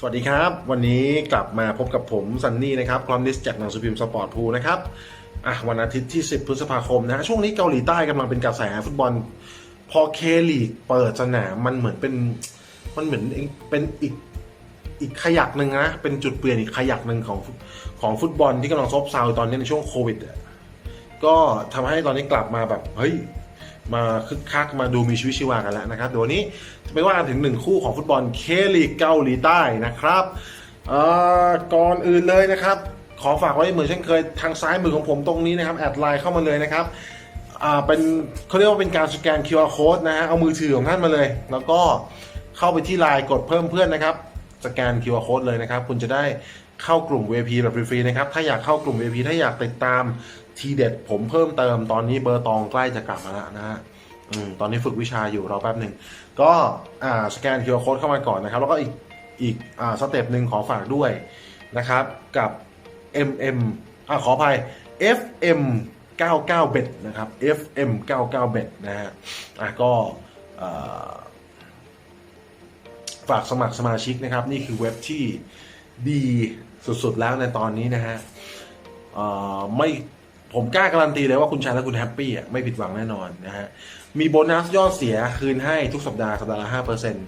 สวัสดีครับ วันนี้กลับมาพบกับผมซันนี่นะครับคอลัมนิสจากหนังสือพิมพ์สปอร์ตพูนะครับอะวันอาทิตย์ที่ 10 พฤษภาคมนะช่วงนี้เกาหลีใต้กำลังเป็นกระแสฟุตบอล พอเคลีกเปิดสนามมันเหมือนเป็นมันเหมือนเป็นอีกอีกขยักหนึ่งนะเป็นจุดเปลี่ยนอีกขยักหนึ่งของของฟุตบอลที่กำลังซบเซาตอนนี้ในช่วงโควิดอะก็ทำให้ตอนนี้กลับมาแบบเฮ้ย มาคึกคักมาดูมีชีวิตชีวากันแล้วนะครับเดี๋ยววันนี้จะไปว่ากันถึงหนึ่งคู่ของฟุตบอลเคลีกเกาหลีใต้นะครับก่อนอื่นเลยนะครับ ขอฝากไว้เหมือนเช่นเคยทางซ้ายมือของผมตรงนี้นะครับแอดไลน์เข้ามาเลยนะครับเป็นเขาเรียกว่าเป็นการสแกน QR code นะฮะเอามือถือของท่านมาเลย แล้วก็เข้าไปที่ไลน์กดเพิ่มเพื่อนนะครับสแกน QR code เลยนะครับ คุณจะได้เข้ากลุ่ม VIP แบบฟรีๆนะครับ ถ้าอยากเข้ากลุ่ม VIP ถ้าอยากติดตาม ทีเด็ดผมเพิ่มเติมตอนนี้เบอร์ตองใกล้จะกลับมาแล้วนะฮะตอนนี้ฝึกวิชาอยู่รอแป๊บหนึ่ง ก็สแกน QR code เข้ามาก่อนนะครับ แล้วก็อีกอีกอสเต็ปหนึ่งขอฝากด้วยนะครับ กับ MM อ่าขออภัย FM 99 bet นะครับ FM 99 bet นะฮะอะก็ฝากสมัครสมาชิกนะครับ นี่คือเว็บที่ดีสุดๆแล้วในตอนนี้นะฮะไม่ ผมกล้าการันตีเลยว่าคุณใช้แล้วคุณแฮปปี้อะไม่ผิดหวังแน่นอนนะฮะมีโบนัสยอดเสียคืนให้ทุกสัปดาห์สัปดาห์ละห้าเปอร์เซ็นต์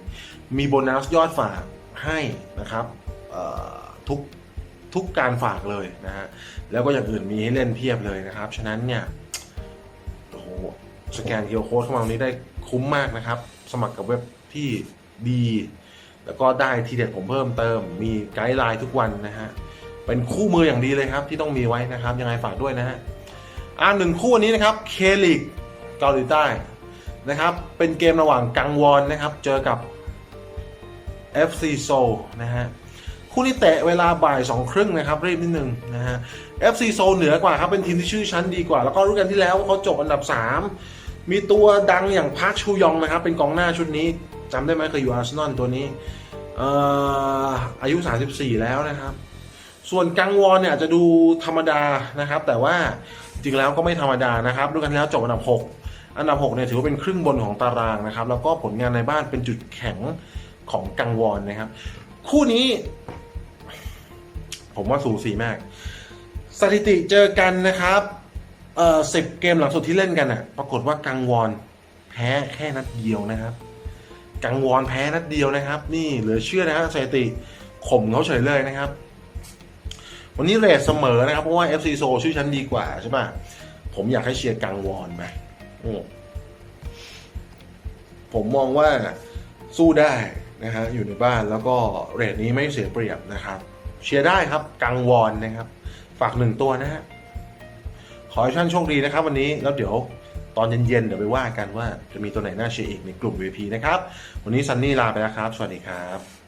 มีโบนัสยอดฝากให้นะครับทุกทุกการฝากเลยนะฮะแล้วก็อย่างอื่นมีให้เล่นเพียบเลยนะครับ ฉะนั้นเนี่ยโอ้โหสแกนเคียวโค้ดข้ามาตรงนี้ได้คุ้มมากนะครับ สมัครกับเว็บที่ดี แล้วก็ได้ทีเด็ดผมเพิ่มเติม มีไกด์ไลน์ทุกวันนะฮะ เป็นคู่มืออย่างดีเลยครับที่ต้องมีไว้นะครับ ยังไงฝากด้วยนะฮะอ่าหนึ่งคู่อันนี้นะครับเคลิกเกาหลีใต้นะครับเป็นเกมระหว่างกังวอนนะครับ เจอกับ FC Seoul นะฮะคู่นี้เตะเวลาบ่ายสองครึ่งนะครับรีบนิดนึงนะฮะ FC Seoul เหนือกว่าครับ เป็นทีมที่ชื่อชั้นดีกว่า แล้วก็รู้กันที่แล้วว่าเขาจบอันดับ 3 มีตัวดังอย่างพาร์คชูยองนะครับ เป็นกองหน้าชุดนี้จำได้ไหมเคยอยู่อาร์เซนอลตัวนี้อออายุ 34 แล้วนะครับ ส่วนกังวอนเนี่ยจะดูธรรมดานะครับ แต่ว่าจริงแล้วก็ไม่ธรรมดานะครับดูกันแล้วจบอันดับ 6 อันดับ6เนี่ยถือว่าเป็นครึ่งบนของตารางนะครับ แล้วก็ผลงานในบ้านเป็นจุดแข็งของกังวอนนะครับ คู่นี้ ผมว่าสูสีมาก สถิติเจอกันนะครับเอ่อสิบเกมหลังสุดที่เล่นกันอะ ปรากฏว่ากังวอนแพ้แค่นัดเดียวนะครับ กังวอนแพ้นัดเดียวนะครับ นี่เหลือเชื่อนะฮะสถิติข่มเขาเฉยเลยนะครับ วันนี้เรทเสมอนะครับ เพราะว่า FC โซชื่อชั้นดีกว่าใช่ป่ะ ผมอยากให้เชียร์กังวอนไปอืมผมมองว่าสู้ได้นะฮะอยู่ในบ้านแล้วก็เรทนี้ไม่เสียเปรียบนะครับ เชียร์ได้ครับ กังวอนนะครับ ฝากหนึ่งตัวนะฮะขอให้ท่านโชคดีนะครับ วันนี้แล้วเดี๋ยวตอนเย็นๆเดี๋ยวไปว่ากันว่าจะมีตัวไหนน่าเชียร์อีกในกลุ่ม VP นะครับ วันนี้ซันนี่ลาไปแล้วครับ สวัสดีครับ